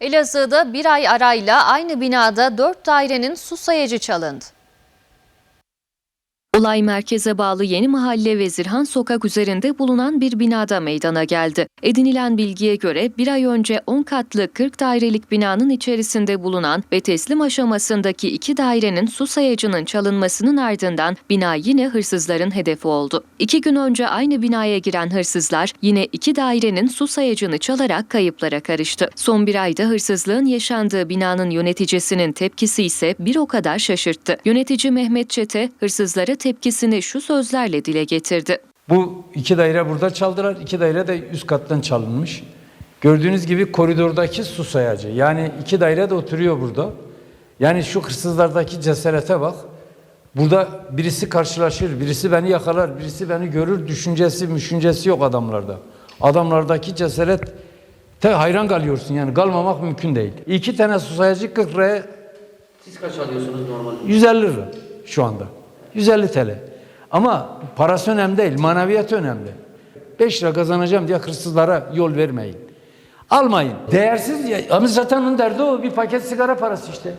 Elazığ'da bir ay arayla aynı binada dört dairenin su sayacı çalındı. Olay merkeze bağlı Yeni Mahalle ve Zirhan Sokak üzerinde bulunan bir binada meydana geldi. Edinilen bilgiye göre bir ay önce 10 katlı 40 dairelik binanın içerisinde bulunan ve teslim aşamasındaki iki dairenin su sayacının çalınmasının ardından bina yine hırsızların hedefi oldu. İki gün önce aynı binaya giren hırsızlar yine iki dairenin su sayacını çalarak kayıplara karıştı. Son bir ayda hırsızlığın yaşandığı binanın yöneticisinin tepkisi ise bir o kadar şaşırttı. Yönetici Mehmet Çete hırsızlara tepkisini şu sözlerle dile getirdi. Bu iki daire burada çaldılar. iki daire de üst kattan çalınmış. Gördüğünüz gibi koridordaki su sayacı. Yani iki daire de oturuyor burada. Yani şu hırsızlardaki cesarete bak. Burada birisi karşılaşır, birisi beni yakalar, birisi beni görür düşüncesi, düşüncesi yok adamlarda. Adamlardaki cesaret te hayran kalıyorsun yani kalmamak mümkün değil. İki tane su sayacı 40 liraya Siz kaç alıyorsunuz normalde? 150 lira şu anda. 150 TL. Ama parası önemli değil, maneviyat önemli. 5 lira kazanacağım diye hırsızlara yol vermeyin. Almayın. Değersiz ya. Ama zaten onun derdi o. Bir paket sigara parası işte.